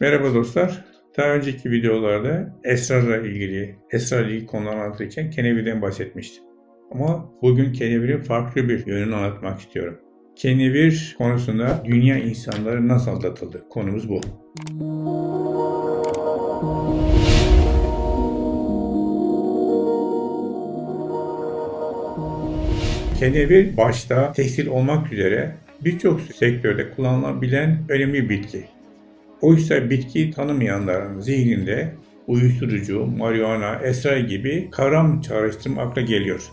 Merhaba dostlar. Daha önceki videolarda esrarla ilgili, esrarla ilgili konuları anlatırken kenevirden bahsetmiştim. Ama bugün kenevirin farklı bir yönünü anlatmak istiyorum. Kenevir konusunda dünya insanları nasıl aldatıldı? Konumuz bu. Kenevir başta tekstil olmak üzere birçok sektörde kullanılabilen önemli bitki. Oysa bitki tanımayanların zihninde uyuşturucu, marihuana, esrar gibi kavram çağrıştırma akla geliyor.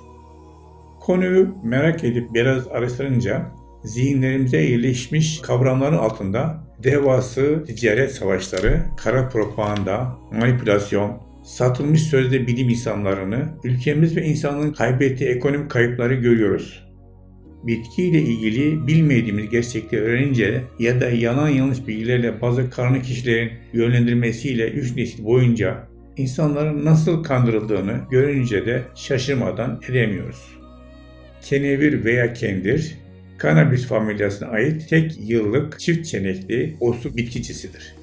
Konuyu merak edip biraz araştırınca zihinlerimize yerleşmiş kavramların altında devası ticaret savaşları, kara propaganda, manipülasyon, satılmış sözde bilim insanlarını, ülkemiz ve insanlığın kaybettiği ekonomik kayıpları görüyoruz bitkiyle ilgili bilmediğimiz gerçekleri öğrenince ya da yalan yanlış bilgilerle bazı karanlık kişilerin yönlendirmesiyle 3 nesil boyunca insanların nasıl kandırıldığını görünce de şaşırmadan edemiyoruz. Kenevir veya kendir, Cannabis familyasına ait tek yıllık çift çenekli osu bitkicisidir.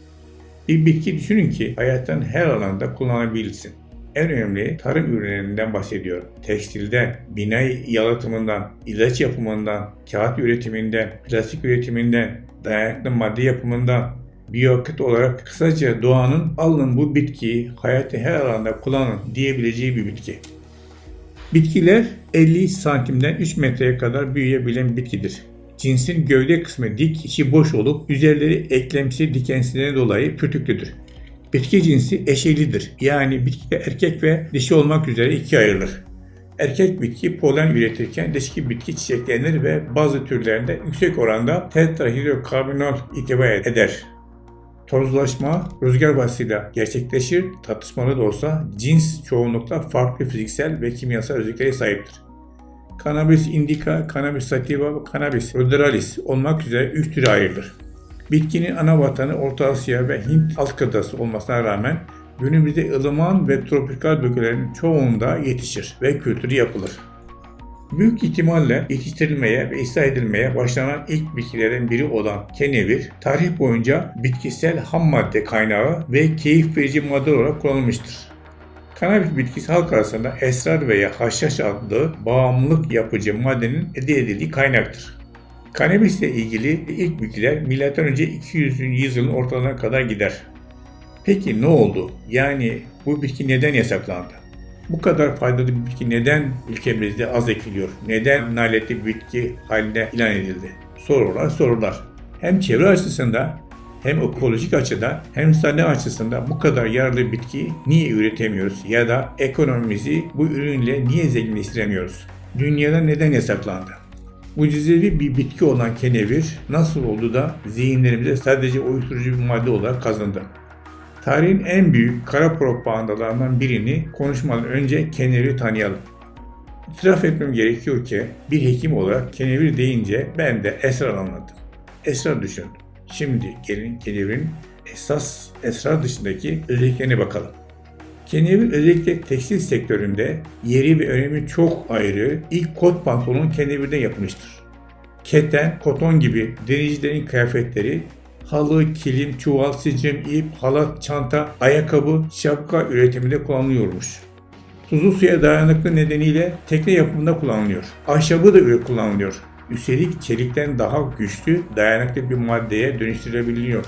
Bir bitki düşünün ki hayattan her alanda kullanabilsin en önemli tarım ürünlerinden bahsediyorum. Tekstilden, bina yalıtımından, ilaç yapımından, kağıt üretiminden, plastik üretiminden, dayanıklı madde yapımından, biyokıt olarak kısaca doğanın alın bu bitkiyi hayatı her alanda kullanın diyebileceği bir bitki. Bitkiler 50 santimden 3 metreye kadar büyüyebilen bitkidir. Cinsin gövde kısmı dik, içi boş olup üzerleri eklemsi dikensine dolayı pürtüklüdür. Bitki cinsi eşelidir. Yani bitki erkek ve dişi olmak üzere ikiye ayrılır. Erkek bitki polen üretirken dişi bitki çiçeklenir ve bazı türlerinde yüksek oranda tetrahidrokarbinol itibar eder. Tozlaşma rüzgar vasıtasıyla gerçekleşir. Tartışmalı da olsa cins çoğunlukla farklı fiziksel ve kimyasal özelliklere sahiptir. Cannabis indica, Cannabis sativa, Cannabis ruderalis olmak üzere üç türe ayrılır. Bitkinin ana vatanı Orta Asya ve Hint alt kıtası olmasına rağmen günümüzde ılıman ve tropikal bölgelerin çoğunda yetişir ve kültürü yapılır. Büyük ihtimalle yetiştirilmeye ve ıslah edilmeye başlanan ilk bitkilerin biri olan kenevir, tarih boyunca bitkisel ham madde kaynağı ve keyif verici madde olarak kullanılmıştır. Kanabis bitkisi halk arasında esrar veya haşhaş adlı bağımlılık yapıcı maddenin elde edildiği kaynaktır. Kanabisle ilgili ilk bilgiler M.Ö. 200. yüzyılın ortalarına kadar gider. Peki ne oldu? Yani bu bitki neden yasaklandı? Bu kadar faydalı bir bitki neden ülkemizde az ekiliyor? Neden naletli bir bitki haline ilan edildi? Sorular sorular. Hem çevre açısından hem ekolojik açıdan hem sağlık açısından bu kadar yararlı bitki niye üretemiyoruz ya da ekonomimizi bu ürünle niye zenginleştiremiyoruz? Dünyada neden yasaklandı? Mucizevi bir bitki olan kenevir nasıl oldu da zihinlerimize sadece uyuşturucu bir madde olarak kazındı? Tarihin en büyük kara propagandalarından birini konuşmadan önce keneviri tanıyalım. İtiraf etmem gerekiyor ki bir hekim olarak kenevir deyince ben de esrar anladım. Esrar düşündüm. Şimdi gelin kenevirin esas esrar dışındaki özelliklerine bakalım. Kenevir özellikle tekstil sektöründe yeri ve önemi çok ayrı. İlk kot pantolon kenevirden yapılmıştır. Keten, koton gibi denizcilerin kıyafetleri halı, kilim, çuval, sicim, ip, halat, çanta, ayakkabı, şapka üretiminde kullanılıyormuş. Tuzlu suya dayanıklı nedeniyle tekne yapımında kullanılıyor. Ahşabı da kullanılıyor. Üstelik çelikten daha güçlü, dayanıklı bir maddeye dönüştürülebiliyor.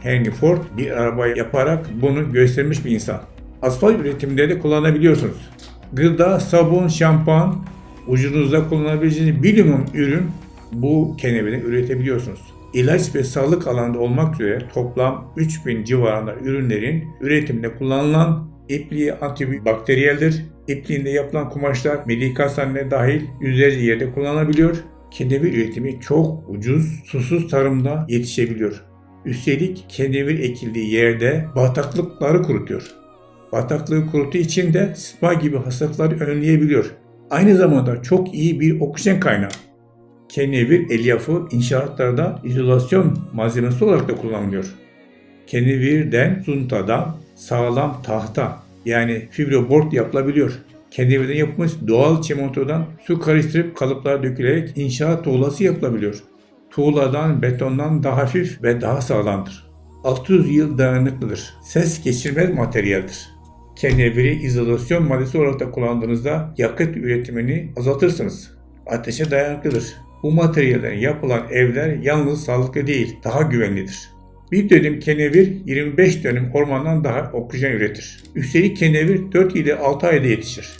Henry Ford bir araba yaparak bunu göstermiş bir insan asfalt üretiminde de kullanabiliyorsunuz. Gıda, sabun, şampuan ucunuzda kullanabileceğiniz minimum ürün bu kenevirden üretebiliyorsunuz. İlaç ve sağlık alanında olmak üzere toplam 3000 civarında ürünlerin üretiminde kullanılan ipliği antibakteriyeldir. İpliğinde yapılan kumaşlar medikasyonlara dahil yüzlerce yerde kullanılabiliyor. Kenevir üretimi çok ucuz, susuz tarımda yetişebiliyor. Üstelik kenevir ekildiği yerde bataklıkları kurutuyor bataklığı kurutu için de spa gibi hastalıkları önleyebiliyor. Aynı zamanda çok iyi bir oksijen kaynağı. Kenevir elyafı inşaatlarda izolasyon malzemesi olarak da kullanılıyor. Kenevirden suntadan sağlam tahta yani fibroboard yapılabiliyor. Kenevirden yapılmış doğal çimentodan su karıştırıp kalıplara dökülerek inşaat tuğlası yapılabiliyor. Tuğladan, betondan daha hafif ve daha sağlamdır. 600 yıl dayanıklıdır. Ses geçirmez materyaldir. Keneviri izolasyon maddesi olarak da kullandığınızda yakıt üretimini azaltırsınız. Ateşe dayanıklıdır. Bu materyalden yapılan evler yalnız sağlıklı değil, daha güvenlidir. Bir dönüm kenevir 25 dönüm ormandan daha oksijen üretir. Üstelik kenevir 4 ile 6 ayda yetişir.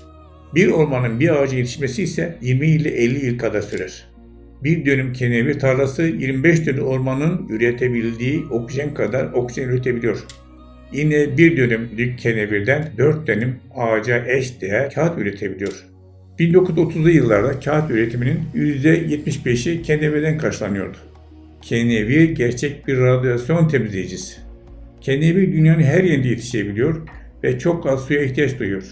Bir ormanın bir ağacı yetişmesi ise 20 ile 50 yıl kadar sürer. Bir dönüm kenevir tarlası 25 dönüm ormanın üretebildiği oksijen kadar oksijen üretebiliyor. Yine bir dönümlük kenevirden 4 dönüm ağaca eş değer kağıt üretebiliyor. 1930'lu yıllarda kağıt üretiminin %75'i kenevirden karşılanıyordu. Kenevir gerçek bir radyasyon temizleyicisi. Kenevir dünyanın her yerinde yetişebiliyor ve çok az suya ihtiyaç duyuyor.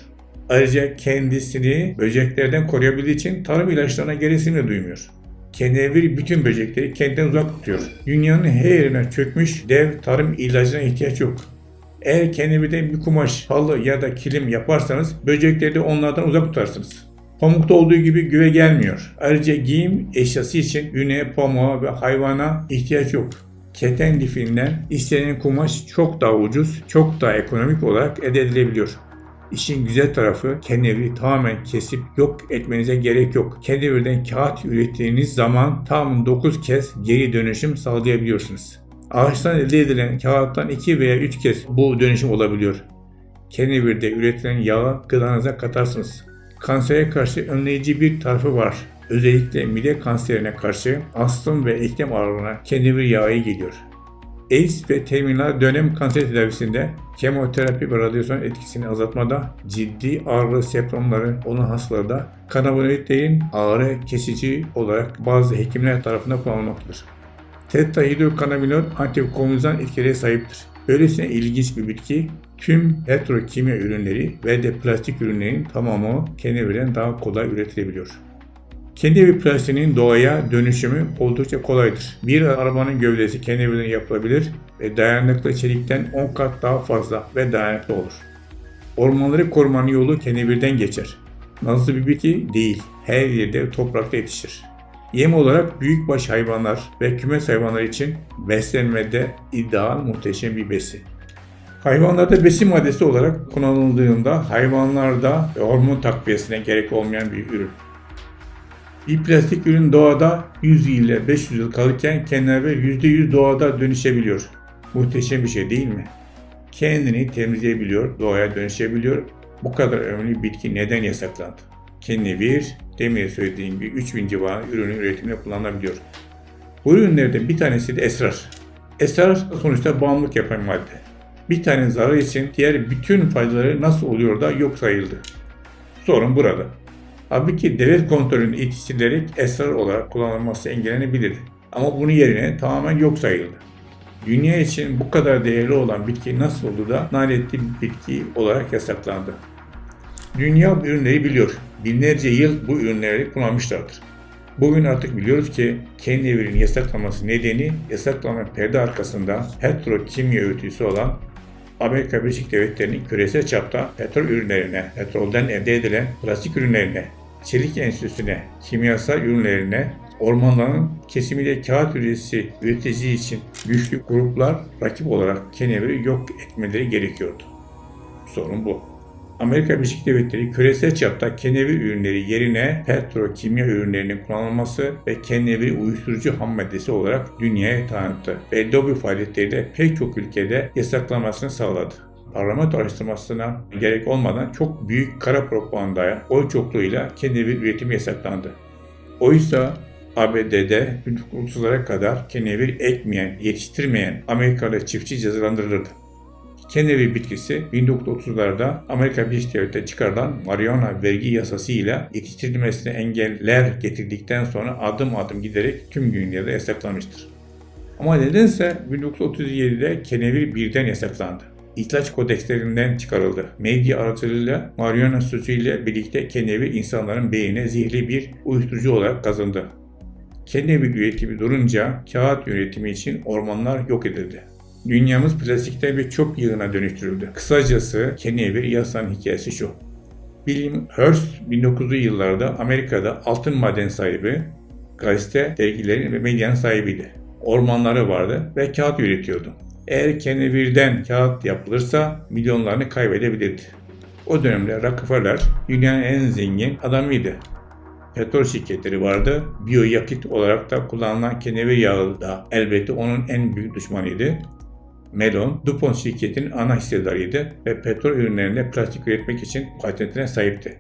Ayrıca kendisini böceklerden koruyabildiği için tarım ilaçlarına gereksinim duymuyor. Kenevir bütün böcekleri kendinden uzak tutuyor. Dünyanın her yerine çökmüş dev tarım ilacına ihtiyaç yok. Eğer kenevirden bir kumaş, halı ya da kilim yaparsanız böcekleri de onlardan uzak tutarsınız. Pamukta olduğu gibi güve gelmiyor. Ayrıca giyim eşyası için güne, pamuğa ve hayvana ihtiyaç yok. Keten lifinden istenen kumaş çok daha ucuz, çok daha ekonomik olarak elde edilebiliyor. İşin güzel tarafı keneviri tamamen kesip yok etmenize gerek yok. Kenevirden kağıt ürettiğiniz zaman tam 9 kez geri dönüşüm sağlayabiliyorsunuz. Ağaçtan elde edilen kağıttan 2 veya 3 kez bu dönüşüm olabiliyor. Kenevirde üretilen yağı gıdanıza katarsınız. Kansere karşı önleyici bir tarafı var. Özellikle mide kanserine karşı astım ve eklem ağrılarına kenevir yağı geliyor. AIDS ve terminal dönem kanser tedavisinde kemoterapi ve radyasyon etkisini azaltmada ciddi ağrı semptomları olan hastalarda kanabinoidlerin ağrı kesici olarak bazı hekimler tarafından kullanılmaktadır. Tetrahidrokanabinol antikonvulsivant etkilere sahiptir. Böylesine ilginç bir bitki tüm petrokimya ürünleri ve de plastik ürünlerin tamamı kenevirden daha kolay üretilebiliyor. Kenevir plastiğinin doğaya dönüşümü oldukça kolaydır. Bir arabanın gövdesi kenevirden yapılabilir ve dayanıklı çelikten 10 kat daha fazla ve dayanıklı olur. Ormanları korumanın yolu kenevirden geçer. Nasıl bir bitki değil, her yerde toprakta yetişir. Yem olarak büyükbaş hayvanlar ve kümes hayvanları için beslenmede ideal muhteşem bir besin. Hayvanlarda besin maddesi olarak kullanıldığında hayvanlarda hormon takviyesine gerek olmayan bir ürün. Bir plastik ürün doğada 100 ile 500 yıl kalırken kenevir %100 doğada dönüşebiliyor. Muhteşem bir şey değil mi? Kendini temizleyebiliyor, doğaya dönüşebiliyor. Bu kadar önemli bitki neden yasaklandı? Kenevir, demin söylediğim gibi 3000 civarında ürünün üretimine kullanılabiliyor. Bu ürünlerden bir tanesi de esrar. Esrar sonuçta bağımlılık yapan madde. Bir tane zarar için diğer bütün faydaları nasıl oluyor da yok sayıldı? Sorun burada. Halbuki devlet kontrolünün yetiştirilerek esrar olarak kullanılması engellenebilirdi. Ama bunun yerine tamamen yok sayıldı. Dünya için bu kadar değerli olan bitki nasıl oldu da lanetli bir bitki olarak yasaklandı? Dünya bu ürünleri biliyor. Binlerce yıl bu ürünleri kullanmışlardır. Bugün artık biliyoruz ki kenevirin yasaklanması nedeni yasaklanan perde arkasında petrokimya öğütüsü olan Amerika Birleşik Devletleri'nin küresel çapta petrol ürünlerine, petrolden elde edilen plastik ürünlerine, çelik enstitüsüne, kimyasal ürünlerine, ormanların kesimiyle kağıt üreticisi üretici için güçlü gruplar rakip olarak keneviri yok etmeleri gerekiyordu. Sorun bu. Amerika Birleşik Devletleri küresel çapta kenevir ürünleri yerine petrokimya ürünlerinin kullanılması ve kenevir uyuşturucu ham maddesi olarak dünyaya tanıttı ve lobi faaliyetleriyle pek çok ülkede yasaklanmasını sağladı. Parlamento araştırmasına gerek olmadan çok büyük kara propagandaya oy çokluğuyla kenevir üretimi yasaklandı. Oysa ABD'de 1930'lara kadar kenevir ekmeyen, yetiştirmeyen Amerikalı çiftçi cezalandırılırdı. Kenevir bitkisi 1930'larda Amerika Birleşik Devletleri'nde çıkarılan marihuana vergi yasası ile yetiştirilmesine engeller getirdikten sonra adım adım giderek tüm dünyada yasaklanmıştır. Ama nedense 1937'de kenevir birden yasaklandı. İhtilaç kodekslerinden çıkarıldı. Medya aracılığıyla marihuana sözüyle birlikte kenevir insanların beynine zehirli bir uyuşturucu olarak kazındı. Kenevir üretimi durunca kağıt üretimi için ormanlar yok edildi. Dünyamız plastikten bir çöp yığına dönüştürüldü. Kısacası kenevir yasanın hikayesi şu. William Hearst 1900'lü yıllarda Amerika'da altın maden sahibi, gazete, dergilerin ve medyanın sahibiydi. Ormanları vardı ve kağıt üretiyordu. Eğer kenevirden kağıt yapılırsa milyonlarını kaybedebilirdi. O dönemde Rockefeller dünyanın en zengin adamıydı. Petrol şirketleri vardı. Biyoyakıt olarak da kullanılan kenevir yağı da elbette onun en büyük düşmanıydı. Melon, DuPont şirketinin ana hissedarıydı ve petrol ürünlerinde plastik üretmek için patentine sahipti.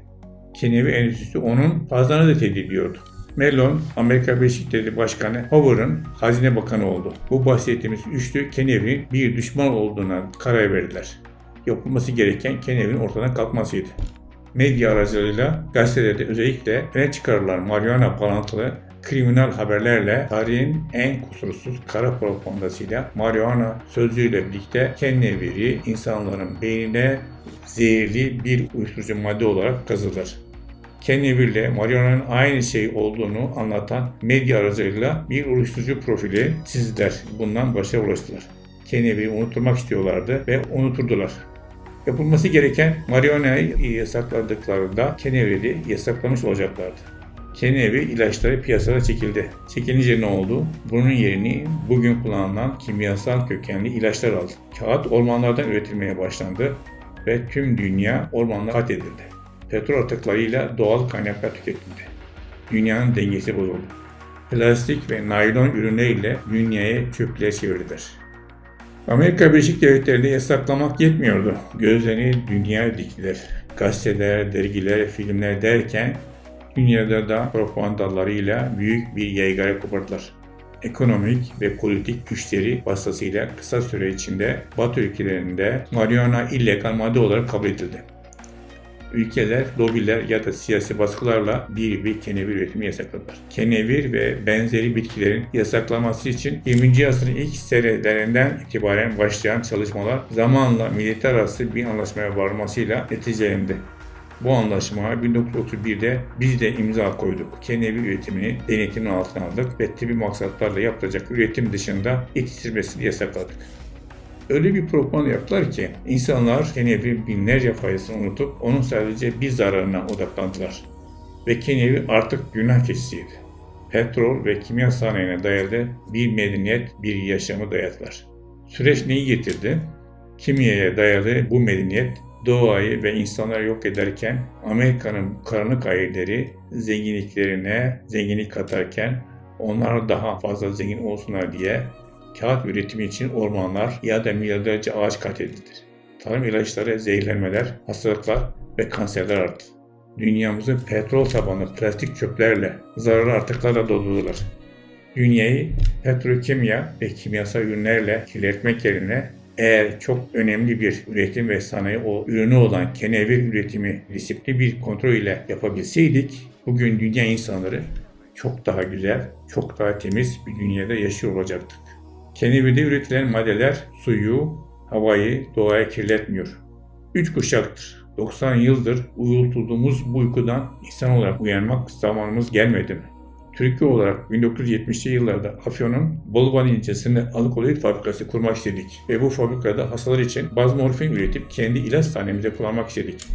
Kenevir endüstrisi onun pazarını da tehdit ediyordu. Mellon, Amerika Birleşik Devletleri Başkanı Hoover'ın Hazine Bakanı oldu. Bu bahsettiğimiz üçlü Kennedy'nin bir düşman olduğuna karar verdiler. Yapılması gereken Kennedy'nin ortadan kalkmasıydı. Medya aracılığıyla gazetelerde özellikle öne çıkarılan marihuana bağlantılı kriminal haberlerle tarihin en kusursuz kara propagandasıyla marihuana sözcüğüyle birlikte Kennedy'yi insanların beynine zehirli bir uyuşturucu madde olarak kazıdılar. Kenevir ile aynı şey olduğunu anlatan medya aracılığıyla bir uyuşturucu profili çizdiler. Bundan başa ulaştılar. Kenevir'i unutturmak istiyorlardı ve unuturdular. Yapılması gereken marihuana'yı yasakladıklarında kenevir'i yasaklamış olacaklardı. Kenevir ilaçları piyasada çekildi. Çekilince ne oldu? Bunun yerini bugün kullanılan kimyasal kökenli ilaçlar aldı. Kağıt ormanlardan üretilmeye başlandı ve tüm dünya ormanlar katledildi petrol atıklarıyla doğal kaynaklar tüketildi. Dünyanın dengesi bozuldu. Plastik ve naylon ürünleriyle dünyaya çöplüğe çevirdiler. Amerika Birleşik Devletleri'nde yasaklamak yetmiyordu. Gözlerini dünyaya diktiler. Gazeteler, dergiler, filmler derken dünyada da propagandalarıyla büyük bir yaygara kopardılar. Ekonomik ve politik güçleri vasıtasıyla kısa süre içinde Batı ülkelerinde marihuana illegal madde olarak kabul edildi ülkeler, lobiler ya da siyasi baskılarla bir bir kenevir üretimi yasakladılar. Kenevir ve benzeri bitkilerin yasaklaması için 20. asrın ilk senelerinden itibaren başlayan çalışmalar zamanla milletler arası bir anlaşmaya varmasıyla neticelendi. Bu anlaşmaya 1931'de biz de imza koyduk. Kenevir üretimini denetimin altına aldık ve tipi maksatlarla yapılacak üretim dışında yetiştirmesini yasakladık öyle bir propaganda yaptılar ki insanlar Kenevri binlerce faydasını unutup onun sadece bir zararına odaklandılar. Ve Kenevri artık günah keçisiydi. Petrol ve kimya sanayine dayalı bir medeniyet, bir yaşamı dayadılar. Süreç neyi getirdi? Kimyaya dayalı bu medeniyet doğayı ve insanları yok ederken Amerika'nın karanlık ayırları zenginliklerine zenginlik katarken onlar daha fazla zengin olsunlar diye kağıt üretimi için ormanlar ya da milyarlarca ağaç katledildi. Tarım ilaçları, zehirlenmeler, hastalıklar ve kanserler arttı. Dünyamızı petrol tabanlı plastik çöplerle, zararlı atıklarla doldurdular. Dünyayı petrokimya ve kimyasal ürünlerle kirletmek yerine eğer çok önemli bir üretim ve sanayi o ürünü olan kenevir üretimi disiplinli bir kontrol ile yapabilseydik bugün dünya insanları çok daha güzel, çok daha temiz bir dünyada yaşıyor olacaktık. Kennedy'de üretilen maddeler suyu, havayı, doğaya kirletmiyor. Üç kuşaktır. 90 yıldır uyutulduğumuz bu uykudan insan olarak uyanmak zamanımız gelmedi mi? Türkiye olarak 1970'li yıllarda Afyon'un Bolvan ilçesinde alıkolit fabrikası kurmak istedik ve bu fabrikada hastalar için baz morfin üretip kendi ilaç sahnemize kullanmak istedik.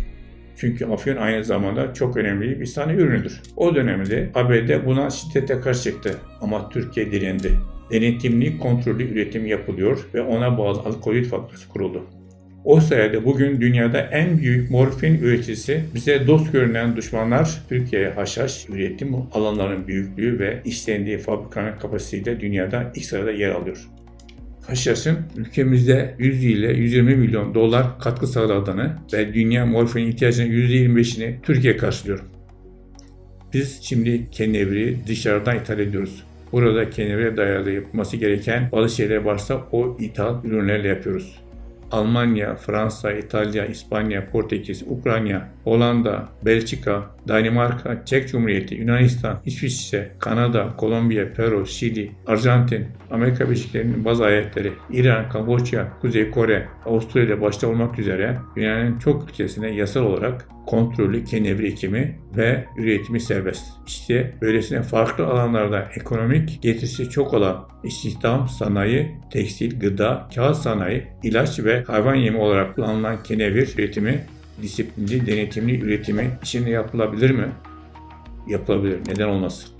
Çünkü afyon aynı zamanda çok önemli bir sahne ürünüdür. O dönemde ABD buna şiddete karşı çıktı ama Türkiye direndi denetimli kontrollü üretim yapılıyor ve ona bağlı alkolit fabrikası kuruldu. O sayede bugün dünyada en büyük morfin üreticisi bize dost görünen düşmanlar Türkiye'ye haşhaş üretim alanlarının büyüklüğü ve işlendiği fabrikanın kapasitesiyle dünyada ilk sırada yer alıyor. Haşhaş'ın ülkemizde 100 ile 120 milyon dolar katkı sağladığını ve dünya morfin ihtiyacının %25'ini Türkiye karşılıyor. Biz şimdi kenevri dışarıdan ithal ediyoruz. Burada kenevire dayalı yapılması gereken bazı şeyler varsa o ithal ürünlerle yapıyoruz. Almanya, Fransa, İtalya, İspanya, Portekiz, Ukrayna, Hollanda, Belçika, Danimarka, Çek Cumhuriyeti, Yunanistan, İsviçre, Kanada, Kolombiya, Peru, Şili, Arjantin, Amerika Birleşik bazı ayetleri, İran, Kamboçya, Kuzey Kore, Avustralya başta olmak üzere dünyanın çok ülkesine yasal olarak kontrollü kenevri ekimi ve üretimi serbest. İşte böylesine farklı alanlarda ekonomik getirisi çok olan istihdam, sanayi, tekstil, gıda, kağıt sanayi, ilaç ve hayvan yemi olarak kullanılan kenevir üretimi disiplinli, denetimli üretimi içinde yapılabilir mi? Yapılabilir. Neden olmasın?